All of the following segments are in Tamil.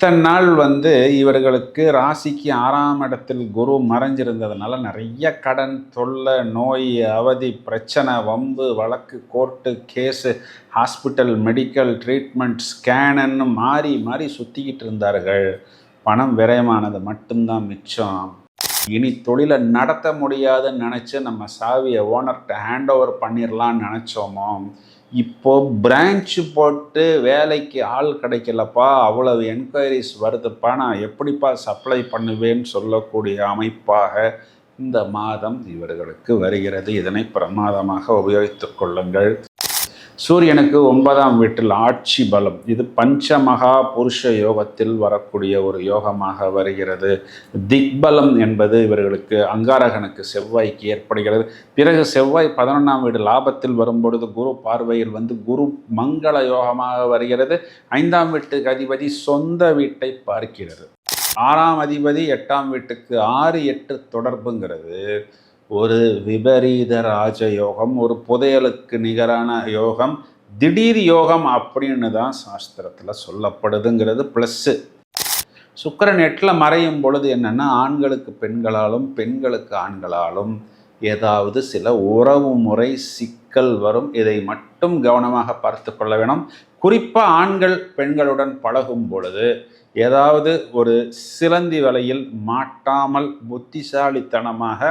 இத்தனை நாள் வந்து இவர்களுக்கு ராசிக்கு ஆறாம் இடத்தில் குரு மறைஞ்சிருந்ததுனால நிறைய கடன் தொல்லை நோய் அவதி பிரச்சனை வம்பு வழக்கு court case hospital medical treatment ஸ்கேனுன்னு மாறி மாறி சுற்றிக்கிட்டு இருந்தார்கள். பணம் விரயமானது மட்டும்தான் மிச்சம். இனி தொழிலை நடத்த முடியாதுன்னு நினச்சி நம்ம சாவியை ஓனர்கிட்ட ஹேண்ட் ஓவர் பண்ணிடலான்னு நினச்சோமோ? இப்போ பிரான்ச் போட்டு வேலைக்கு ஆள் கிடைக்கலப்பா அவ்வளவு என்கொயரிஸ் வருதுப்பா நான் எப்படிப்பா சப்ளை பண்ணுவேன்னு சொல்லக்கூடிய அமைப்பாக இந்த மாதம் இவர்களுக்கு வருகிறது. இதனை பிரமாதமாக உபயோகித்து கொள்ளுங்கள். சூரியனுக்கு ஒன்பதாம் வீட்டில் ஆட்சி பலம். இது பஞ்சமகா புருஷ யோகத்தில் வரக்கூடிய ஒரு யோகமாக வருகிறது. திக்பலம் என்பது இவர்களுக்கு அங்காரகனுக்கு செவ்வாய்க்கு ஏற்படுகிறது. பிறகு செவ்வாய் பதினொன்றாம் வீடு லாபத்தில் வரும்பொழுது குரு பார்வையில் வந்து குரு மங்கள யோகமாக வருகிறது. ஐந்தாம் வீட்டுக்கு அதிபதி சொந்த வீட்டை பார்க்கிறது. ஆறாம் அதிபதி எட்டாம் வீட்டுக்கு ஆறு எட்டு தொடர்புங்கிறது. ஒரு விபரீத ராஜ யோகம் ஒரு புதையலுக்கு நிகரான யோகம் திடீர் யோகம் அப்படின்னு தான் சாஸ்திரத்தில் சொல்லப்படுதுங்கிறது ப்ளஸ்ஸு சுக்கரன் எட்டில் மறையும் பொழுது என்னென்னா ஆண்களுக்கு பெண்களாலும் பெண்களுக்கு ஆண்களாலும் ஏதாவது சில உறவு முறை சிக்கல் வரும். இதை மட்டும் கவனமாக பார்த்து கொள்ள வேணும். குறிப்பாக ஆண்கள் பெண்களுடன் பழகும் பொழுது ஏதாவது ஒரு சிலந்தி வலையில் மாட்டாமல் புத்திசாலித்தனமாக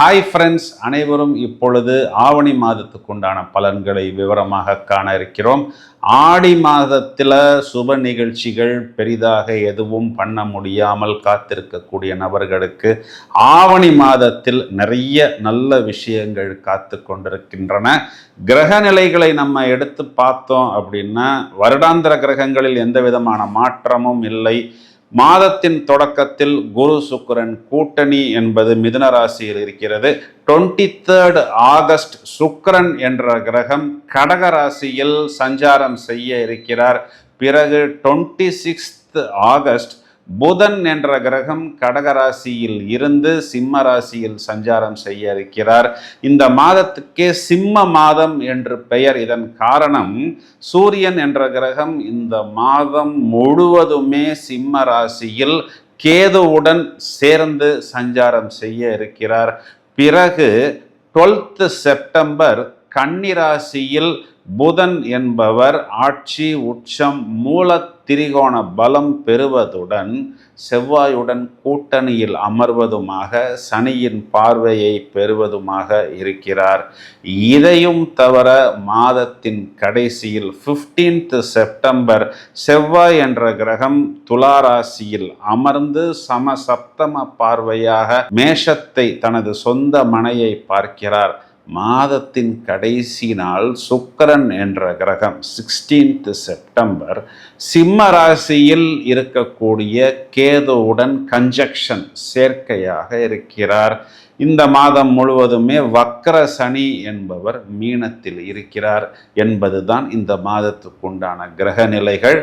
ஹாய் ஃப்ரெண்ட்ஸ் அனைவரும் இப்பொழுது ஆவணி மாதத்துக்கு உண்டான பலன்களை விவரமாக காண இருக்கிறோம். ஆடி மாதத்தில் சுப நிகழ்ச்சிகள் பெரிதாக எதுவும் பண்ண முடியாமல் காத்திருக்கக்கூடிய நபர்களுக்கு ஆவணி மாதத்தில் நிறைய நல்ல விஷயங்கள் காத்து கொண்டிருக்கின்றன. கிரக நிலைகளை நம்ம எடுத்து பார்த்தோம் அப்படின்னா வருடாந்திர கிரகங்களில் எந்த விதமான மாற்றமும் இல்லை. மாதத்தின் தொடக்கத்தில் குரு சுக்கரன் கூட்டணி என்பது மிதுன ராசியில் இருக்கிறது. டுவெண்ட்டி தேர்ட் ஆகஸ்ட் சுக்கரன் என்ற கிரகம் கடக ராசியில் சஞ்சாரம் செய்ய இருக்கிறார். பிறகு டுவெண்ட்டி சிக்ஸ்த் ஆகஸ்ட் புதன் என்ற கிரகம் கடகராசியில் இருந்து சிம்ம ராசியில் சஞ்சாரம் செய்ய இருக்கிறார். இந்த மாதத்துக்கே சிம்ம மாதம் என்று பெயர். இதன் காரணம் சூரியன் என்ற கிரகம் இந்த மாதம் முழுவதுமே சிம்ம ராசியில் கேதுவுடன் சேர்ந்து சஞ்சாரம் செய்ய இருக்கிறார். பிறகு டுவெல்த் செப்டம்பர் கன்னிராசியில் புதன் என்பவர் ஆட்சி உச்சம் மூல திரிகோண பலம் பெறுவதுடன் செவ்வாயுடன் கூட்டணியில் அமர்வதுமாக சனியின் பார்வையை பெறுவதுமாக இருக்கிறார். இதையும் தவிர மாதத்தின் கடைசியில் ஃபிஃப்டீன்த் செப்டம்பர் செவ்வாய் என்ற கிரகம் துளாராசியில் அமர்ந்து சமசப்தம பார்வையாக மேஷத்தை தனது சொந்த மனையை பார்க்கிறார். மாதத்தின் கடைசி நாள் சுக்கரன் என்ற கிரகம் சிக்ஸ்டீன்த் செப்டம்பர் சிம்ம ராசியில் இருக்கக்கூடிய கேதுவுடன் கன்ஜக்ஷன் சேர்க்கையாக இருக்கிறார். இந்த மாதம் முழுவதுமே வக்கர சனி என்பவர் மீனத்தில் இருக்கிறார் என்பதுதான் இந்த மாதத்துக்குண்டான கிரக நிலைகள்.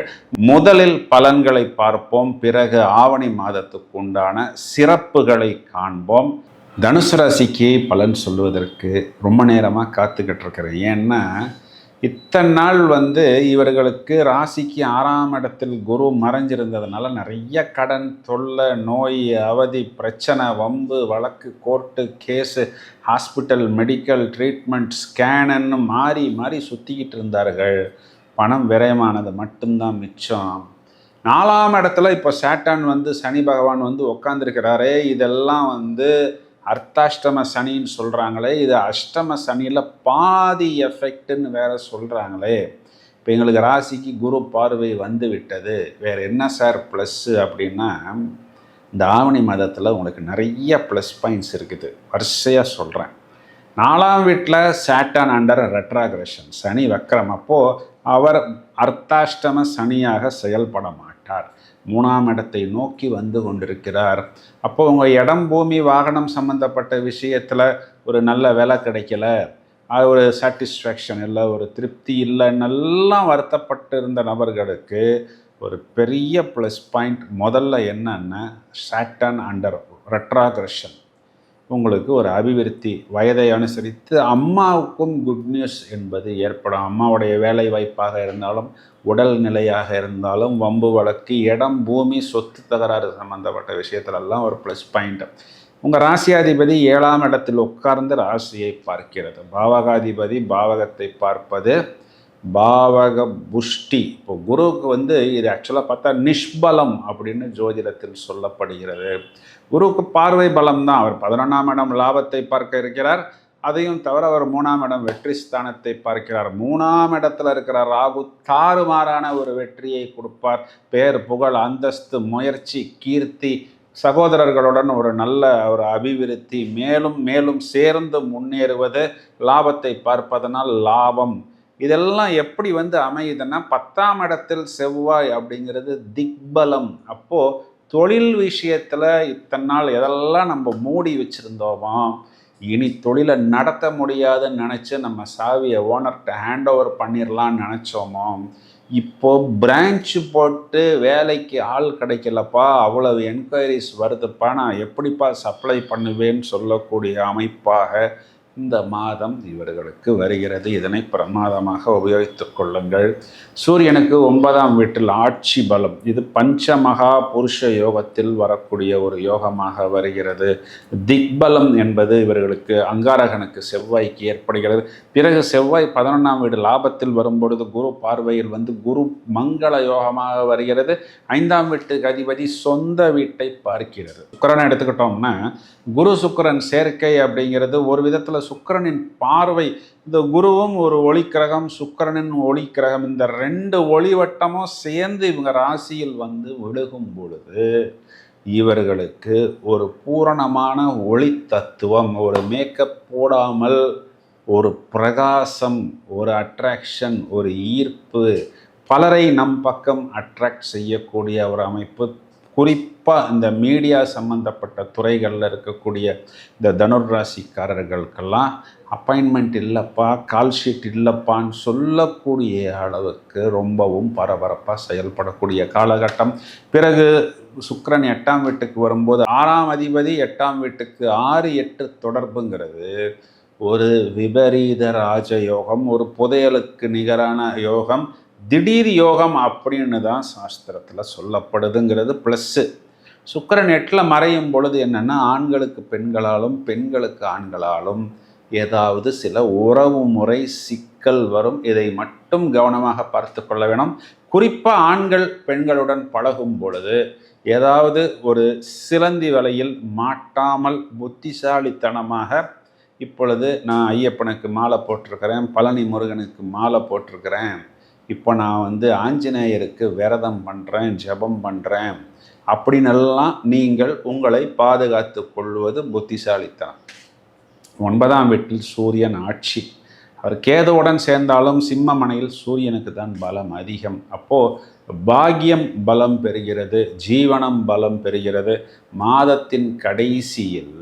முதலில் பலன்களை பார்ப்போம் பிறகு ஆவணி மாதத்துக்குண்டான சிறப்புகளை காண்போம். தனுசு ராசிக்கு பலன் சொல்லுவதற்கு ரொம்ப நேரமாக காத்துக்கிட்டு இருக்கிறேன். ஏன்னா இத்தனை நாள் வந்து இவர்களுக்கு ராசிக்கு ஆறாம் இடத்தில் குரு மறைஞ்சிருந்ததுனால நிறைய கடன் தொல்லை நோய் அவதி பிரச்சனை வம்பு வழக்கு court case hospital medical treatment ஸ்கேனுன்னு மாறி மாறி சுற்றிக்கிட்டு இருந்தார்கள். பணம் விரயமானது மட்டும்தான் மிச்சம். நாலாம் இடத்துல இப்போ சேட்டான் வந்து சனி பகவான் வந்து உட்காந்துருக்கிறாரே இதெல்லாம் வந்து அர்த்தாஷ்டம சனின்னு சொல்கிறாங்களே இது அஷ்டம சனியில் பாதி எஃபெக்ட்டுன்னு வேற சொல்கிறாங்களே இப்போ எங்களுக்கு ராசிக்கு குரு பார்வை வந்து விட்டது வேறு என்ன சார் ப்ளஸ்ஸு அப்படின்னா இந்த ஆவணி மாதத்தில் உங்களுக்கு நிறைய ப்ளஸ் பாயிண்ட்ஸ் இருக்குது. வரிசையாக சொல்கிறேன் நாலாம் வீட்டில் சேட்டான் அண்டர் ரெட்ராகிரஷன் சனி வக்கரம் அப்போது அவர் அர்த்தாஷ்டம சனியாக செயல்படமா மாட்டார் மூணாம் இடத்தை நோக்கி வந்து கொண்டிருக்கிறார். அப்போ உங்கள் இடம் பூமி வாகனம் சம்மந்தப்பட்ட விஷயத்தில் ஒரு நல்ல வேலை கிடைக்கல. அது ஒரு சாட்டிஸ்ஃபேக்ஷன் இல்லை ஒரு திருப்தி இல்லைன்னெல்லாம் வருத்தப்பட்டு இருந்த நபர்களுக்கு ஒரு பெரிய ப்ளஸ் பாயிண்ட் முதல்ல என்னென்னா சாட்டன் அண்டர் ரெட்ராகிரஷன் உங்களுக்கு ஒரு அபிவிருத்தி வயதை அனுசரித்து அம்மாவுக்கும் குட் நியூஸ் என்பது ஏற்படும். அம்மாவுடைய வேலை வாய்ப்பாக இருந்தாலும் உடல் நிலையாக இருந்தாலும் வம்பு வழக்கு இடம் பூமி சொத்து தகராறு சம்பந்தப்பட்ட விஷயத்திலெல்லாம் ஒரு ப்ளஸ் பாயிண்ட் உங்கள் ராசியாதிபதி ஏழாம் இடத்தில் உட்கார்ந்து ராசியை பார்க்கிறது. பாவகாதிபதி பாவகத்தை பார்ப்பது பாவக புஷ்டி இப்போ குருவுக்கு வந்து இது ஆக்சுவலாக பார்த்தா நிஷ்பலம் அப்படின்னு ஜோதிடத்தில் சொல்லப்படுகிறது. குருவுக்கு பார்வை பலம் தான் அவர் பதினொன்றாம் இடம் லாபத்தை பார்க்க இருக்கிறார். அதையும் தவிர அவர் மூணாம் இடம் வெற்றி ஸ்தானத்தை பார்க்கிறார். மூணாம் இடத்துல இருக்கிற ராகு தாறுமாறான ஒரு வெற்றியை கொடுப்பார். பேர் புகழ் அந்தஸ்து முயற்சி கீர்த்தி சகோதரர்களுடன் ஒரு நல்ல ஒரு அபிவிருத்தி மேலும் மேலும் சேர்ந்து முன்னேறுவது லாபத்தை பார்ப்பதனால் லாபம். இதெல்லாம் எப்படி வந்து அமையுதுன்னா பத்தாம் இடத்தில் செவ்வாய் அப்படிங்கிறது திக்பலம். அப்போது தொழில் விஷயத்தில் இத்தனை நாள் எதெல்லாம் நம்ம மூடி வச்சுருந்தோமோ இனி தொழிலை நடத்த முடியாதுன்னு நினச்சி நம்ம சாவியை ஓனர்கிட்ட ஹேண்ட் ஓவர் பண்ணிடலான்னு நினச்சோமோ இப்போ பிரான்ச் போட்டு வேலைக்கு ஆள் கிடைக்கலப்பா அவ்வளவு என்கொயரிஸ் வருதுப்பா நான் எப்படிப்பா சப்ளை பண்ணுவேன்னு சொல்லக்கூடிய அமைப்பாக இந்த மாதம் இவர்களுக்கு வருகிறது. இதனை பிரமாதமாக உபயோகித்துக் கொள்ளுங்கள். சூரியனுக்கு ஒன்பதாம் வீட்டில் ஆட்சி பலம். இது பஞ்ச மகா புருஷ யோகத்தில் வரக்கூடிய ஒரு யோகமாக வருகிறது. திக்பலம் என்பது இவர்களுக்கு அங்காரகனுக்கு செவ்வாய்க்கு ஏற்படுகிறது. பிறகு செவ்வாய் பதினொன்றாம் வீடு லாபத்தில் வரும்பொழுது குரு பார்வையில் வந்து குரு மங்கள யோகமாக வருகிறது. ஐந்தாம் வீட்டுக்கு அதிபதி சொந்த வீட்டை பார்க்கிறது. சுக்கரனை எடுத்துக்கிட்டோம்னா குரு சுக்கரன் சேர்க்கை அப்படிங்கிறது ஒரு விதத்தில் சுக்கரனின் பார்வை இந்த குருவும் ஒரு ஒளிக்கிரகம் சுக்கரனின் ஒளிக்கிரகம் இந்த ரெண்டு ஒளிவட்டமும் சேர்ந்து இவங்க ராசியில் வந்து விழுகும் பொழுது இவர்களுக்கு ஒரு பூரணமான ஒளி தத்துவம் ஒரு மேக்கப் போடாமல் ஒரு பிரகாசம் ஒரு அட்ராக்ஷன் ஒரு ஈர்ப்பு பலரை நம் பக்கம் அட்ராக்ட் செய்யக்கூடிய ஒரு அமைப்பு குறிப்பாக இந்த மீடியா சம்மந்தப்பட்ட துறைகளில் இருக்கக்கூடிய இந்த தனுர்ராசிக்காரர்களுக்கெல்லாம் அப்பாயின்மெண்ட் இல்லைப்பா கால் ஷீட் இல்லைப்பான்னு சொல்லக்கூடிய அளவுக்கு ரொம்பவும் பரபரப்பாக செயல்படக்கூடிய காலகட்டம். பிறகு சுக்கரன் எட்டாம் வீட்டுக்கு வரும்போது ஆறாம் அதிபதி எட்டாம் வீட்டுக்கு ஆறு எட்டு தொடர்புங்கிறது ஒரு விபரீத ராஜயோகம் ஒரு புதையலுக்கு நிகரான யோகம் திடீர் யோகம் அப்படின்னு தான் சாஸ்திரத்தில் சொல்லப்படுதுங்கிறது ப்ளஸ்ஸு சுக்கரன் எட்டில் மறையும் பொழுது என்னென்னா ஆண்களுக்கு பெண்களாலும் பெண்களுக்கு ஆண்களாலும் ஏதாவது சில உறவு முறை சிக்கல் வரும். இதை மட்டும் கவனமாக பார்த்து கொள்ள வேணும். குறிப்பாக ஆண்கள் பெண்களுடன் பழகும் பொழுது ஏதாவது ஒரு சிலந்தி வலையில் மாட்டாமல் புத்திசாலித்தனமாக இப்பொழுது நான் ஐயப்பனுக்கு மாலை போட்டிருக்கிறேன் பழனி முருகனுக்கு மாலை போட்டிருக்கிறேன் இப்போ நான் வந்து ஆஞ்சநேயருக்கு விரதம் பண்ணுறேன் ஜபம் பண்ணுறேன் அப்படின்னெல்லாம் நீங்கள் உங்களை பாதுகாத்து கொள்வது புத்திசாலித்தனம். ஒன்பதாம் வீட்டில் சூரியன் ஆட்சி. அவர் கேதுவுடன் சேர்ந்தாலும் சிம்மமனையில் சூரியனுக்கு தான் பலம் அதிகம். அப்போது பாக்கியம் பலம் பெறுகிறது ஜீவனம் பலம் பெறுகிறது. மாதத்தின் கடைசியில்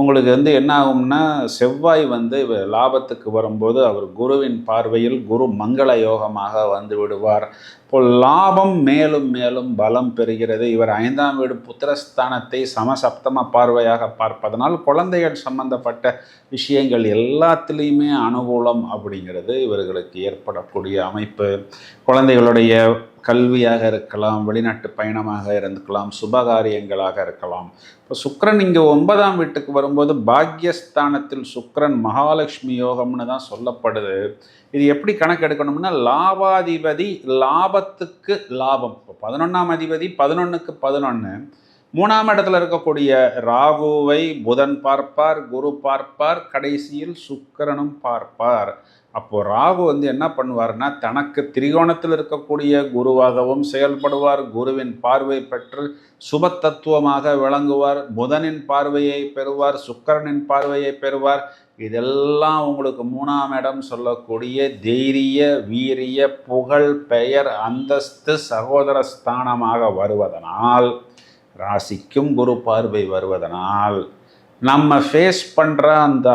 உங்களுக்கு வந்து என்ன ஆகும்னா செவ்வாய் வந்து லாபத்துக்கு வரும்போது அவர் குருவின் பார்வையில் குரு மங்கள யோகமாக வந்து விடுவார். இப்போ லாபம் மேலும் மேலும் பலம் பெறுகிறது. இவர் ஐந்தாம் வீடு புத்திரஸ்தானத்தை சமசப்தம பார்வையாக பார்ப்பதனால் குழந்தைகள் சம்பந்தப்பட்ட விஷயங்கள் எல்லாத்துலேயுமே அனுகூலம் அப்படிங்கிறது இவர்களுக்கு ஏற்படக்கூடிய அமைப்பு. குழந்தைகளுடைய கல்வியாக இருக்கலாம் வெளிநாட்டு பயணமாக இருந்துக்கலாம் சுபகாரியங்களாக இருக்கலாம். இப்போ சுக்கரன் இங்கே ஒன்பதாம் வீட்டுக்கு வரும்போது பாக்யஸ்தானத்தில் சுக்கரன் மகாலட்சுமி யோகம்னு தான் சொல்லப்படுது. இது எப்படி கணக்கெடுக்கணும்னா லாபாதிபதி லாபத்துக்கு லாபம். இப்போ பதினொன்றாம் அதிபதி பதினொன்றுக்கு பதினொன்று மூணாம் இடத்துல இருக்கக்கூடிய ராகுவை புதன் பார்ப்பார் குரு பார்ப்பார் கடைசியில் சுக்கரனும் பார்ப்பார். அப்போது ராகு வந்து என்ன பண்ணுவார்னா தனக்கு திரிகோணத்தில் இருக்கக்கூடிய குருவாகவும் செயல்படுவார். குருவின் பார்வை பெற்று சுப தத்துவமாக விளங்குவார். புதனின் பார்வையை பெறுவார். சுக்கரனின் பார்வையை பெறுவார். இதெல்லாம் உங்களுக்கு மூணாம் இடம் சொல்லக்கூடிய தைரிய வீரிய புகழ் பெயர் அந்தஸ்து சகோதர ஸ்தானமாக வருவதனால் ராசிக்கும் குரு பார்வை வருவதனால் நம்ம ஃபேஸ் பண்ணுற அந்த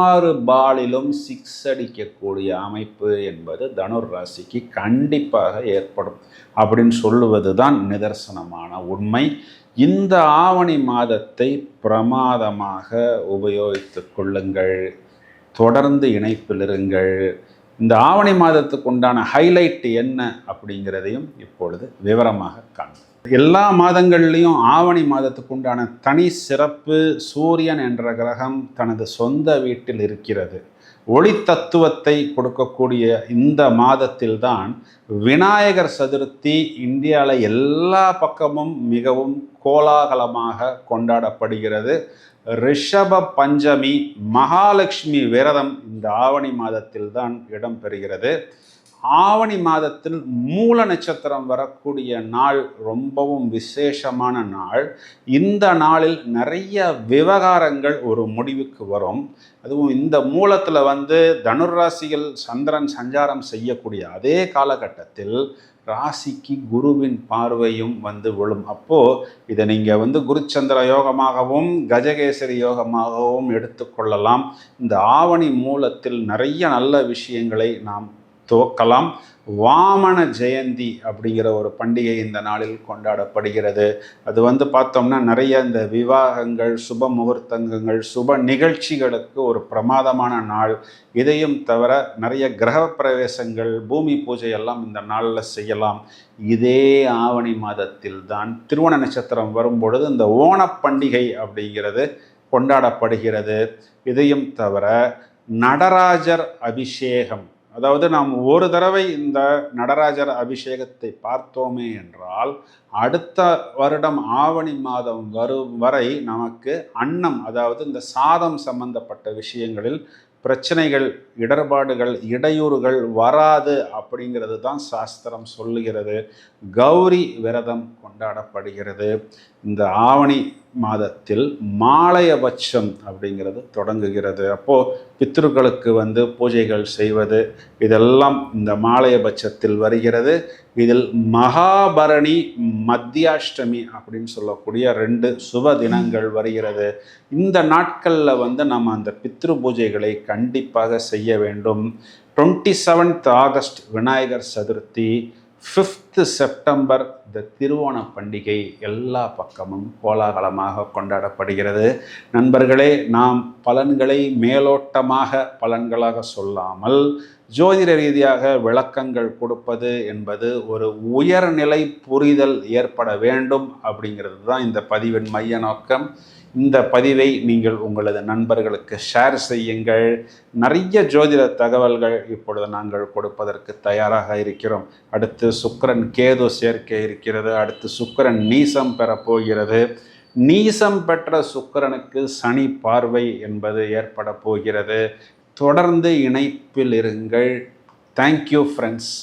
ஆறு பாலிலும் சிக்ஸ் அடிக்கக்கூடிய அமைப்பு என்பது தனுர் ராசிக்கு கண்டிப்பாக ஏற்படும். அப்படின்னு சொல்லுவது தான் நிதர்சனமான உண்மை. இந்த ஆவணி மாதத்தை பிரமாதமாக உபயோகித்து கொள்ளுங்கள். தொடர்ந்து இணைப்பில் இருங்கள். இந்த ஆவணி மாதத்துக்கு உண்டான ஹைலைட் என்ன அப்படிங்கிறதையும் இப்பொழுது விவரமாக காணும் எல்லா மாதங்கள்லேயும் ஆவணி மாதத்துக்கு உண்டான தனி சிறப்பு சூரியன் என்ற கிரகம் தனது சொந்த வீட்டில் இருக்கிறது. ஒளி தத்துவத்தை கொடுக்கக்கூடிய இந்த மாதத்தில்தான் விநாயகர் சதுர்த்தி இந்தியாவில் எல்லா பக்கமும் மிகவும் கோலாகலமாக கொண்டாடப்படுகிறது. ரிஷப பஞ்சமி மகாலட்சுமி விரதம் இந்த ஆவணி மாதத்தில் தான் இடம்பெறுகிறது. ஆவணி மாதத்தில் மூல நட்சத்திரம் வரக்கூடிய நாள் ரொம்பவும் விசேஷமான நாள். இந்த நாளில் நிறைய விவகாரங்கள் ஒரு முடிவுக்கு வரும். அதுவும் இந்த மூலத்தில் வந்து தனுராசிகள் சந்திரன் சஞ்சாரம் செய்யக்கூடிய அதே காலகட்டத்தில் ராசிக்கு குருவின் பார்வையும் வந்து விழும். அப்போது இதை நீங்கள் வந்து குருச்சந்திர யோகமாகவும் கஜகேசரி யோகமாகவும் எடுத்துக்கொள்ளலாம் இந்த ஆவணி மூலத்தில் நிறைய நல்ல விஷயங்களை நாம் துவக்கலாம் வாமன ஜெயந்தி அப்படிங்கிற ஒரு பண்டிகை இந்த நாளில் கொண்டாடப்படுகிறது. அது வந்து பார்த்தோம்னா நிறைய இந்த விவாகங்கள் சுப முகூர்த்தங்கள் சுப நிகழ்ச்சிகளுக்கு ஒரு பிரமாதமான நாள். இதையும் தவிர நிறைய கிரக பிரவேசங்கள் பூமி பூஜை எல்லாம் இந்த நாளில் செய்யலாம். இதே ஆவணி மாதத்தில் தான் திருவண நட்சத்திரம் வரும்பொழுது இந்த ஓணப்பண்டிகை அப்படிங்கிறது கொண்டாடப்படுகிறது. இதையும் தவிர நடராஜர் அபிஷேகம் அதாவது நாம் ஒரு தடவை இந்த நடராஜர் அபிஷேகத்தை பார்த்தோமே என்றால் அடுத்த வருடம் ஆவணி மாதம் வரும் வரை நமக்கு அன்னம் அதாவது இந்த சாதம் சம்பந்தப்பட்ட விஷயங்களில் பிரச்சனைகள் இடர்பாடுகள் இடையூறுகள் வராது அப்படிங்கிறது தான் சாஸ்திரம் சொல்லுகிறது. கௌரி விரதம் கொண்டாடப்படுகிறது. இந்த ஆவணி மாதத்தில் மாலையபட்சம் அப்படிங்கிறது தொடங்குகிறது. அப்போது பித்ருக்களுக்கு வந்து பூஜைகள் செய்வது இதெல்லாம் இந்த மாலையபட்சத்தில் வருகிறது. இதில் மகாபரணி மத்தியாஷ்டமி அப்படின்னு சொல்லக்கூடிய ரெண்டு சுப தினங்கள் வருகிறது. இந்த நாட்களில் வந்து நம்ம அந்த பித்ரு பூஜைகளை கண்டிப்பாக செய்ய வேண்டும். Twenty seventh August Vinayakar Chaturthi பத்து செப்டம்பர் இந்த திருவோண பண்டிகை எல்லா பக்கமும் கோலாகலமாக கொண்டாடப்படுகிறது. நண்பர்களே நாம் பலன்களை மேலோட்டமாக பலன்களாக சொல்லாமல் ஜோதிட ரீதியாக விளக்கங்கள் கொடுப்பது என்பது ஒரு உயர்நிலை புரிதல் ஏற்பட வேண்டும் அப்படிங்கிறது தான் இந்த பதிவின் மைய நோக்கம். இந்த பதிவை நீங்கள் உங்களது நண்பர்களுக்கு ஷேர் செய்யுங்கள். நிறைய ஜோதிட தகவல்கள் இப்பொழுது நாங்கள் கொடுப்பதற்கு தயாராக இருக்கிறோம். அடுத்து சுக்கரன் கேது சேர்க்கை இருக்கிறது. அடுத்து சுக்கரன் நீசம் பெறப்போகிறது நீசம் பெற்ற சுக்கரனுக்கு சனி பார்வை என்பது ஏற்பட போகிறது. தொடர்ந்து இணைப்பில் இருங்கள். Thank you friends